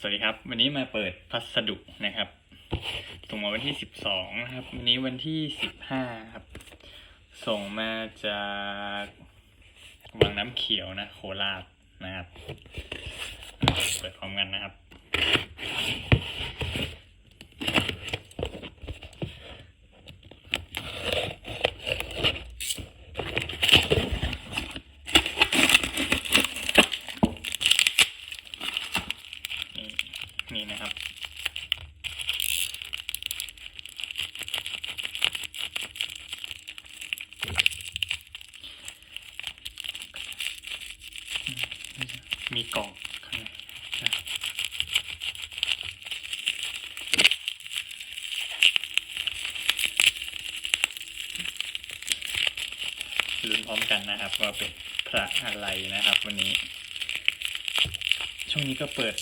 สวัสดีครับ วันนี้มาเปิดพัสดุนะครับ ส่งมาวันที่สิบสองนะครับ วันนี้วันที่สิบห้าครับ ส่งมาจากวังน้ำเขียวนะ โคราชนะครับ เปิดพร้อมกันนะครับ นี่ นี่นะครับ มีกล่องข้างในนะลุ้นพร้อมกันนะครับว่าเป็นพระอะไรนะครับ วันนี้ ช่วงนี้ก็เปิด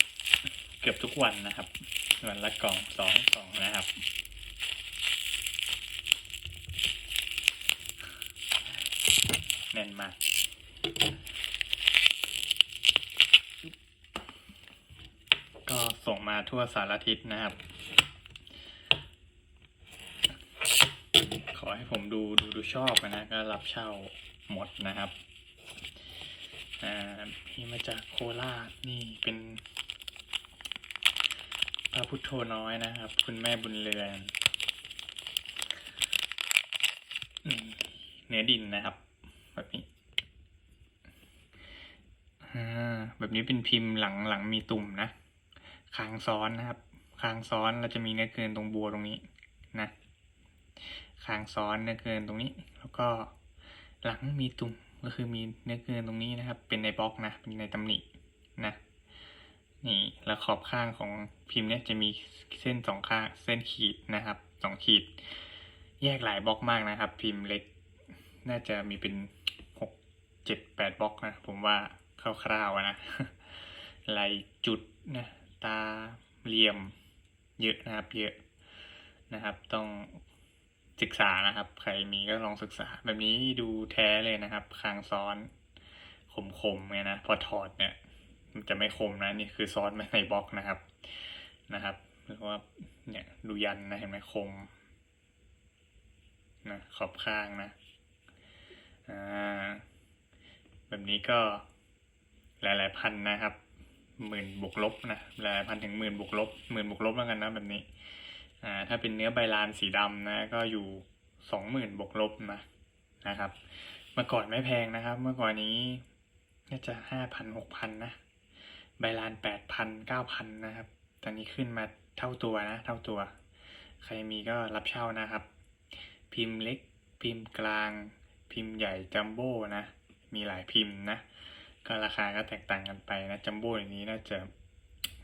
กือบทุกวันนะครับ วันละกล่องสองกล่องนะครับ แน่นมากก็ส่งมาทั่วสารทิศนะครับ ขอให้ผมดูดูดูชอบนะก็รับเช่าหมดนะครับ อ่าพี่มาจากโคราชนี่เป็น ระพุทโธน้อยนะครับ คุณแม่บุญเรือนเนื้อดินนะครับ แบบนี้แบบนี้เป็นพิมพ์หลังหลังมีตุ่มนะคางซ้อนนะครับคางซ้อนเราจะมีเนื้อเกินตรงบัวตรงนี้นะคางซ้อนเนื้อเกินตรงนี้ แล้วก็หลังมีตุ่มก็คือมีเนื้อเกินตรงนี้นะครับ เป็นในบล็อกนะ เป็นในตำหนินะ นี่แล้วขอบข้างของพิมพ์เนี่ยจะมีเส้นสองข้างเส้นขีดนะครับสองขีด แยกหลายบล็อกมากนะครับ พิมพ์เล็ก น่าจะมีเป็นหกเจ็ดแปดบล็อกนะผมว่าคร่าวๆอะนะลายจุดนะตาเหลี่ยมเยอะนะครับเยอะนะครับ ต้องศึกษานะครับ ใครมีก็ลองศึกษา แบบนี้ดูแท้เลยนะครับ คางซ้อนคมๆเนี่ยนะพอถอดเนี่ย จะไม่คมนะนี่คือซ้อนมาในบล็อกนะครับนะครับหรือว่าเนี่ยดูยันนะเห็นไหมคมนะขอบข้างนะอ่าแบบนี้ก็หลายๆพันนะครับหมื่นบวกลบนะหลายพันถึงหมื่นบวกลบหมื่นบวกลบแล้วกันนะแบบนี้อ่าถ้าเป็นเนื้อใบลานสีดำนะก็อยู่สองหมื่นบวกลบนะนะครับ เมื่อก่อนไม่แพงนะครับ เมื่อก่อนนี้น่าจะห้าพันหกพันนะ ใบลานแปดพันเก้าพันนะครับ ตอนนี้ขึ้นมาเท่าตัวนะ เท่าตัว ใครมีก็รับเช่านะครับ พิมพ์เล็ก พิมพ์กลาง พิมพ์ใหญ่จัมโบ้นะ มีหลายพิมพ์นะ ก็ราคาก็แตกต่างกันไปนะจัมโบ้อย่างนี้น่าจะ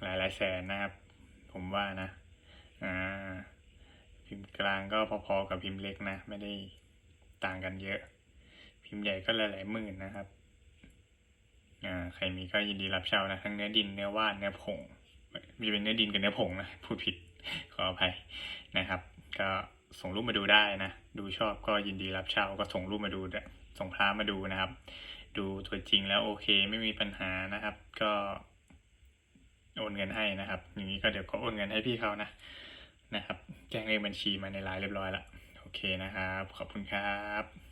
หลายหลายแสนนะครับ ผมว่านะ อ่า พิมพ์กลางก็พอๆกับพิมพ์เล็กนะ ไม่ได้ต่างกันเยอะ พิมพ์ใหญ่ก็หลายๆหมื่นนะครับ ใครมีก็ยินดีรับเช่านะทั้งเนื้อดินเนื้อว่านเนื้อผงมีเป็นเนื้อดินกับเนื้อผงนะพูดผิดขออภัยนะครับ ก็ส่งรูปมาดูได้นะ ดูชอบก็ยินดีรับเช่าก็ส่งรูปมาดูส่งพระมาดูนะครับ ดูตัวจริงแล้วโอเคไม่มีปัญหานะครับ ก็โอนเงินให้นะครับ อย่างนี้ก็เดี๋ยวก็โอนเงินให้พี่เขานะนะครับ แจ้งเลขบัญชีมาในไลน์เรียบร้อยล้วโอเคนะครับ ขอบคุณครับ